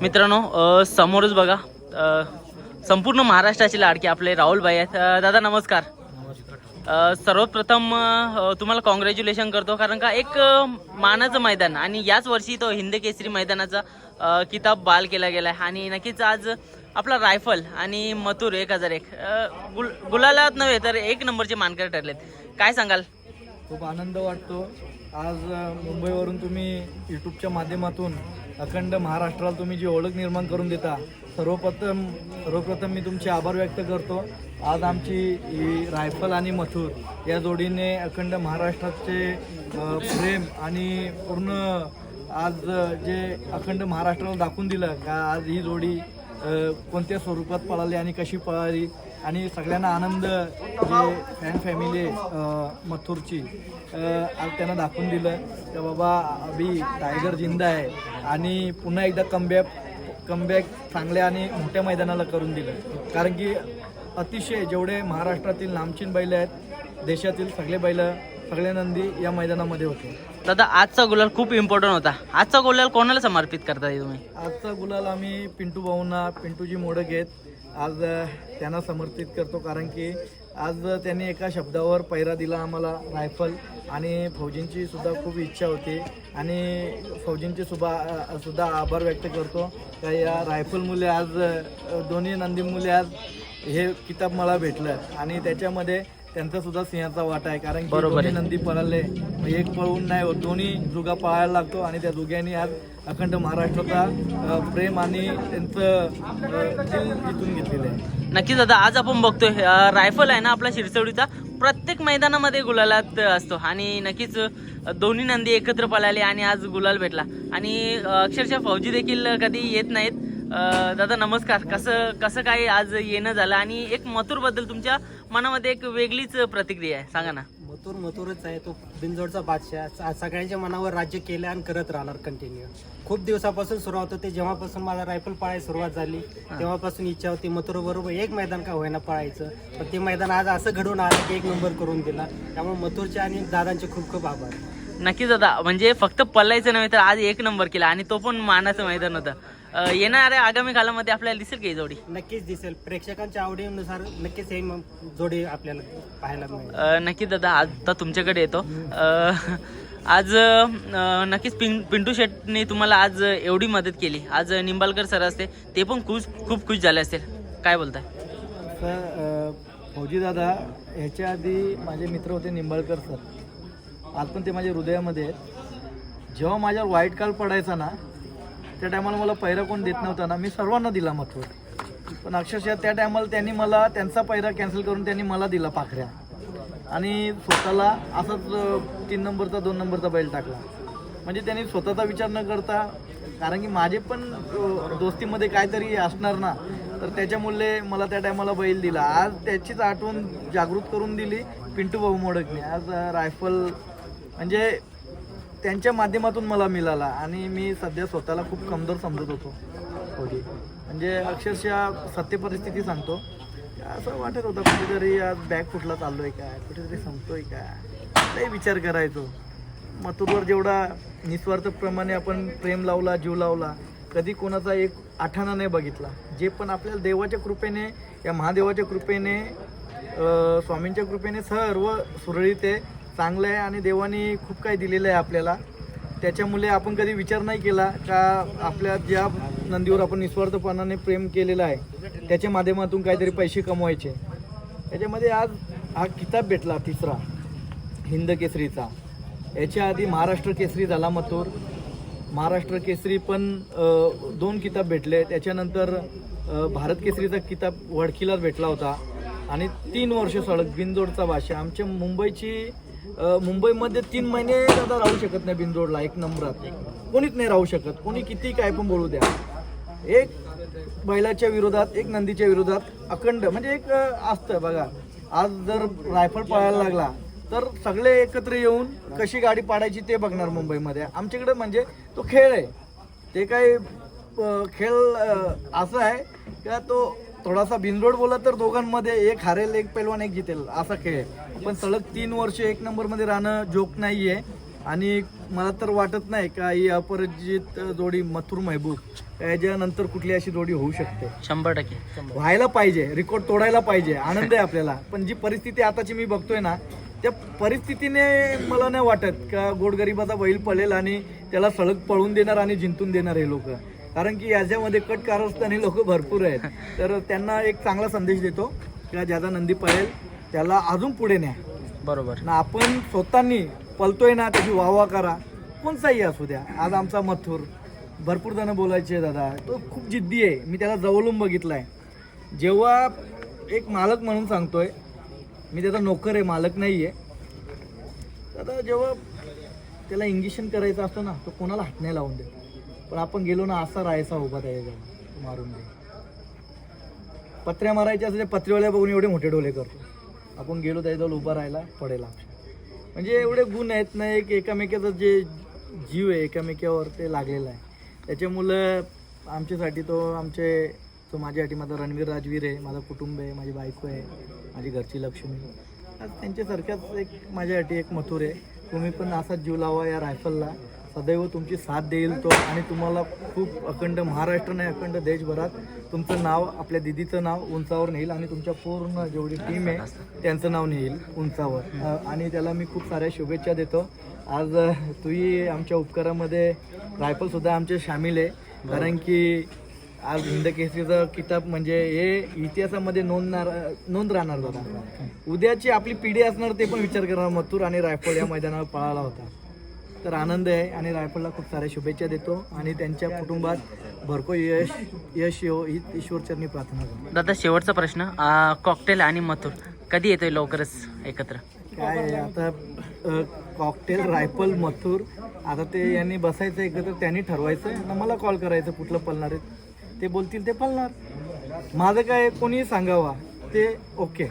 मित्रांनो समोरच बघा संपूर्ण महाराष्ट्राचे लाडके आपले राहुल भाई आहेत. दादा नमस्कार. सर्वप्रथम तुम्हाला कॉंग्रॅच्युलेशन करतो कारण का एक मानाचं मैदान आणि याच वर्षी तो हिंद केसरी मैदानाचा किताब बाल केला गेला आहे आणि नक्कीच आज आपला रायफल आणि मथुर एक हजार एक गुल गुलालात नव्हे तर एक नंबरचे मानकर ठरलेत. काय सांगाल? खूप आनंद वाटतो. आज मुंबईवरून तुम्ही यूट्यूबच्या माध्यमातून अखंड महाराष्ट्राला तुम्ही जी ओळख निर्माण करून देता सर्वप्रथम सर्वप्रथम मी तुमचे आभार व्यक्त करतो. आज आमची रायफल आणि मथुर या जोडीने अखंड महाराष्ट्राचे प्रेम आणि पूर्ण आज जे अखंड महाराष्ट्राला दाखवून दिलं का आज ही जोडी कोणत्या स्वरूपात पळाली आणि कशी पळाली आणि सगळ्यांना आनंद जे फॅन फॅमिली मथुरची. त्यांना दाखवून दिलं का बाबा अभि टायगर जिंदा आहे. आणि पुन्हा एकदा कमबॅक कमबॅक चांगल्या आणि मोठ्या मैदानाला करून दिलं. कारण की अतिशय जेवढे महाराष्ट्रातील नामचीन बैल आहेत देशातील सगळे बैल सगळे नंदी या मैदानामध्ये होते. दादा आजचा गुलाल खूप इम्पॉर्टंट होता. आजचा गुलाल कोणाला समर्पित करताय तुम्ही? आजचा गुलाल आम्ही पिंटू भाऊंना पिंटूजी मोडक आहेत. आज त्यांना समर्पित करतो कारण की आज त्यांनी एका शब्दावर पैरा दिला आम्हाला रायफल आणि फौजींची सुद्धा खूप इच्छा होती. आणि फौजींची सुद्धा सुद्धा आभार व्यक्त करतो. का या रायफल मुले आज दोन्ही नंदी मुले आज हे किताब मला भेटलं. आणि त्याच्यामध्ये त्यांचा सुद्धा सिंहाचा वाटा आहे. कारण की बरोबर दोन्ही आहे. नंदी पळाले. एक पळवून नाही होत. दोन्ही जुगा पळायला लागतो आणि त्या जुग्यानी आज अखंड महाराष्ट्राचा अ, प्रेम आणि त्यांचं अ, दिल जिंकून घेतलेलं आहे. नक्कीच दादा आज आपण बघतोय अं, रायफल आहे ना आपला शिरसवडीचा. प्रत्येक मैदानामध्ये गुलालात असतो. आणि नक्कीच अं, दोन्ही नंदी एकत्र पळाले आणि आज गुलाल भेटला. आणि अं, अक्षरशः फौजी देखील कधी येत नाहीत. दादा नमस्कार. कसं कसं काय आज येणं झालं? आणि एक मथुरबद्दल तुमच्या मनामध्ये एक वेगळीच प्रतिक्रिया आहे. सांगा ना. मथुर मथुरच आहे. तो बिनजोडचा बादशाह. सगळ्यांच्या मनावर राज्य केलं आणि करत राहणार कंटिन्यू खूप दिवसापासून सुरुवात होते. जेव्हापासून मला रायफल पळायला सुरुवात झाली तेव्हापासून इच्छा होती मथुर बरोबर एक मैदान का होईना पळायचं. पण ते मैदान आज असं घडून आलं की एक नंबर करून दिला. त्यामुळे मथुरचे आणि दादांचे खूप खूप आभार. नक्कीच दादा. म्हणजे फक्त पल्लायचं नव्हे तर आज एक नंबर केला आणि तो पण मानाचं मैदान होतं. येणाऱ्या आगामी कालामध्ये आपल्याला दिसेल की ही जोडी? नक्कीच दिसेल. प्रेक्षकांच्या आवडीनुसार नक्कीच हे म- जोडी आपल्याला पाहायला मिळेल. अ, नक्की दादा आता तुमच्याकडे येतो. अ, आज अ, नक्कीच पिं पिंटू शेटने तुम्हाला आज एवढी मदत केली. आज निंबाळकर सर असते ते पण खूप खूप खुश झाले असतील. काय बोलताय? तर अ, फौजी दादा ह्याच्या आधी माझे मित्र होते निंबाळकर सर. आज पण ते माझ्या हृदयामध्ये आहेत. जेव्हा माझ्यावर वाईट काळ पडायचा ना त्या टायमाला मला पहिरा कोण देत नव्हता ना मी सर्वांना दिला मत पण अक्षरशः त्या टायमाला त्यांनी मला त्यांचा पहिरा कॅन्सल करून त्यांनी मला दिला पाखऱ्या. आणि स्वतःला असाच तीन नंबरचा दोन नंबरचा बैल टाकला. म्हणजे त्यांनी स्वतःचा विचार न करता कारण की माझे पण दोस्तीमध्ये काहीतरी असणार ना तर त्याच्यामुळे मला त्या टायमाला बैल दिला. आज त्याचीच आठवण जागृत करून दिली पिंटू भाऊ मोडकने. आज रायफल म्हणजे त्यांच्या माध्यमातून मला मिळाला आणि मी सध्या स्वतःला खूप कमजोर समजत होतो. होती म्हणजे अक्षरशः सत्य परिस्थिती सांगतो. असं वाटत होतं कुठेतरी आज बॅग कुठला आहे काय? कुठेतरी संपतोय काय? लय विचार करायचो. मथुरवर जेवढा निस्वार्थप्रमाणे आपण प्रेम लावला जीव लावला कधी कोणाचा एक आठाणा नाही बघितला. जे पण आपल्याला देवाच्या कृपेने या महादेवाच्या कृपेने स्वामींच्या कृपेने सर्व सुरळीत आहे. चांगलं आहे आणि देवाने खूप काही दिलेलं आहे आपल्याला. त्याच्यामुळे आपण कधी विचार नाही केला का आपल्या ज्या नंदीवर आपण निस्वार्थपणाने प्रेम केलेलं आहे त्याच्या माध्यमातून काहीतरी पैसे कमवायचे. त्याच्यामध्ये आज हा किताब भेटला तिसरा. हिंद केसरीचा. याच्या आधी महाराष्ट्र केसरी झाला मथुर. महाराष्ट्र केसरी पण दोन किताब भेटले. त्याच्यानंतर भारत केसरीचा किताब वडकीलाच भेटला होता. आणि तीन वर्ष सडक बिनजोडचा भाषा. आमच्या मुंबईची मुंबईमध्ये तीन महिने दादा राहू शकत नाही बिनजोडला एक नंबरात. कोणीच नाही राहू शकत. कोणी किती काय पण बोलू द्या. एक बैलाच्या विरोधात एक नंदीच्या विरोधात अखंड म्हणजे एक असतं बघा. आज जर रायफल पळायला लागला तर सगळे एकत्र येऊन कशी गाडी पाडायची ते बघणार मुंबईमध्ये. आमच्याकडे म्हणजे तो खेळ आहे. ते काही खेळ असं आहे का तो थोडासा बिनरोड बोला तर दोघांमध्ये एक हारेल एक पैलवान एक जितेल असा खेळ आहे. पण सलग तीन वर्ष एक नंबरमध्ये राहणं जोक नाही आहे आणि मला तर वाटत नाही का ही अपराजित जोडी मथुर महबूब याच्यानंतर कुठली अशी जोडी होऊ शकते. शंभर टक्के. व्हायला पाहिजे रेकॉर्ड तोडायला पाहिजे आनंद आहे आपल्याला. पण जी परिस्थिती आताची मी बघतोय ना त्या परिस्थितीने मला नाही वाटत का गोडगरिबाचा बैल पळेल आणि त्याला सळग पळून देणार आणि जिंतून देणार हे लोक. कारण की याच्यामध्ये कट कारस्थानी लोक भरपूर आहेत. तर त्यांना एक चांगला संदेश देतो का ज्याचा नंदी पळेल त्याला अजून पुढे न्या. बरोबर. ना आपण स्वतःनी पलतोय ना त्याची वाहवा करा. कोणताही असू द्या. आज आमचा मथुर. भरपूर जण बोलायचे दादा तो खूप जिद्दी आहे. मी त्याला जवळून बघितलाय. जेव्हा एक मालक म्हणून सांगतोय मी त्याचा नोकर आहे मालक नाही आहे दादा जेव्हा त्याला इंजेक्शन करायचं असतं ना तो कोणाला हात नाही लावून दे पण आपण गेलो ना असा राहायचा उभा त्याच्या मारून दे. पत्र्या मारायच्या असं पत्रेवाल्या बघून एवढे मोठे डोले करतो. आपण गेलो त्याच्याजवळ उभा राहायला पडेल म्हणजे एवढे गुण आहेत ना एक एकामेकाचं जे जीव आहे एकामेकावर ते लागलेलं आहे. त्याच्यामुळं आमच्यासाठी तो आमचे तो माझ्यासाठी माझा रणवीर राजवीर आहे माझं कुटुंब आहे माझी बायको आहे माझी घरची लक्ष्मी. आज त्यांच्यासारख्याच एक माझ्यासाठी एक मथुर आहे. तुम्ही पण असाच जीव लावा या रायफलला. सदैव तुमची साथ देईल तो आणि तुम्हाला खूप अखंड महाराष्ट्र नाही अखंड देशभरात तुमचं नाव आपल्या दिदीचं नाव उंचावर नेईल आणि तुमच्या पूर्ण जेवढी टीम आहे त्यांचं नाव नेईल उंचावर. आणि त्याला मी खूप साऱ्या शुभेच्छा देतो. आज तूही आमच्या उपकारामध्ये रायफल सुद्धा आमचे सामील आहे. कारण की आज हिंद केसरीचं किताब म्हणजे हे इतिहासामध्ये नोंदणार नोंद राहणार दादा. उद्याची आपली पिढी असणार ते पण विचार करणार मथुर आणि रायफल या मैदानावर पळाला होता. तर आनंद आहे आणि रायफलला खूप साऱ्या शुभेच्छा देतो आणि त्यांच्या कुटुंबात भरपूर यश यश येऊ ही ईश्वरचरणी प्रार्थना करतो दादा शेवटचा प्रश्न. कॉकटेल आणि मथुर. कधी येतोय लवकरच एकत्र? काय आहे, आता कॉकटेल रायफल मथुर. आता ते यांनी बसायचं एकत्र त्यांनी ठरवायचं. आणि मला कॉल करायचं कुठलं पळणार आहे? ते बोलतील ते पळणार. माझं काय कोणीही सांगावा. ते ओके